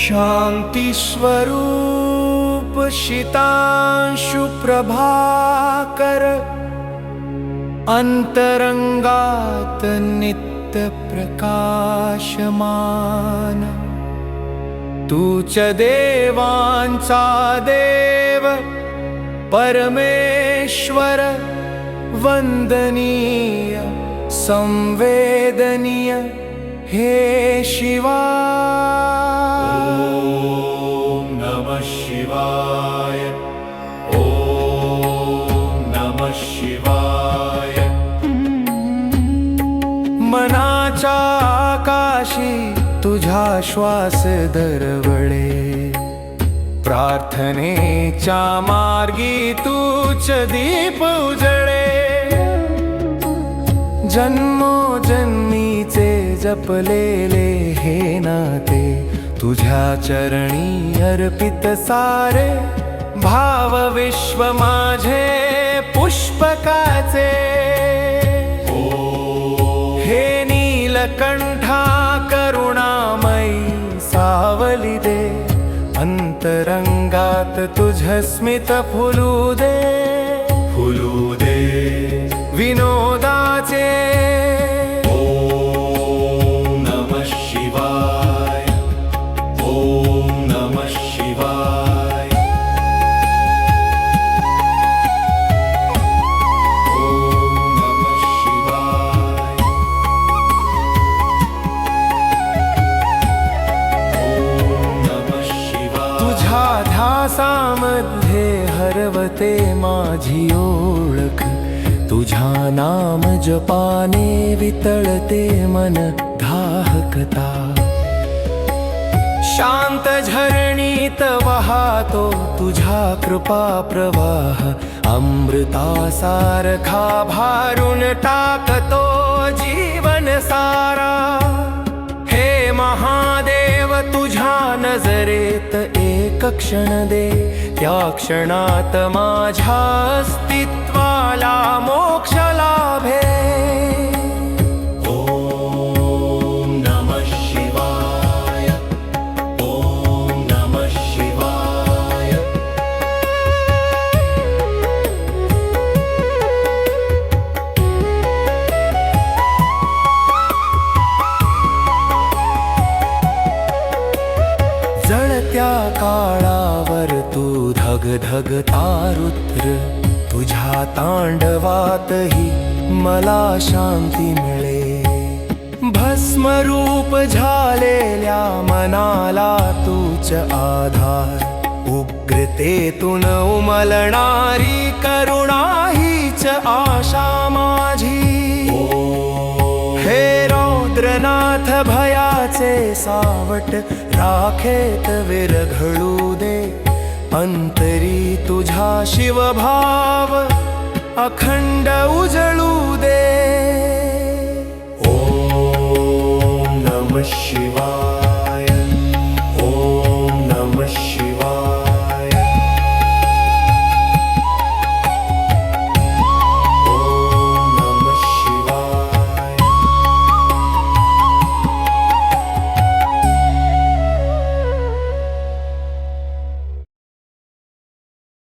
शान्तिस्वरूपशितां सुप्रभाकर अन्तरङ्गात् नित्यप्रकाशमान। तु च देवांसा देव परमेश्वर वन्दनीय। संवेदनीय हे शिवा। नमः शिवाय। ॐ नमः शिवाय। मनाच्या आकाशी तुझा श्वास दरवळे। प्रार्थनेच्या मार्गी तूच दीप उजळे। जन्मोजन्मीचे जपलेले हे नाते तुझ्या चरणी अर्पित सारे भाव विश्व माझे पुष्पकाचे. हे नीलकंठा करुणामयी सावली दे अंतरंगात तुझ स्मित फुलू दे. करते माझी ओळख. तुझ्या नाम जपाने वितळते मन धाहकता. शांत झरणीत वाहतो तुझा कृपा प्रवाह. अमृतासारखा भारून टाकतो जीवन सारा. हे महादेव तुझ्या नजरेत एक क्षण दे. त्या क्षणात माझ्या अस्तित्वाला मोक्ष लाभे. धग धग तुझ्या तांडवातही मला शांती मिळे. भस्मरूप झालेल्या मनाला तूच आधार उग्रतेतून उमलणारी करुणा हीच आशा माझी. हे रौद्रनाथ भयाचे सावट राखेत विरघळू दे. अंतरी तुझा शिवभाव अखंड उजळू दे. ओम नम शिवाय.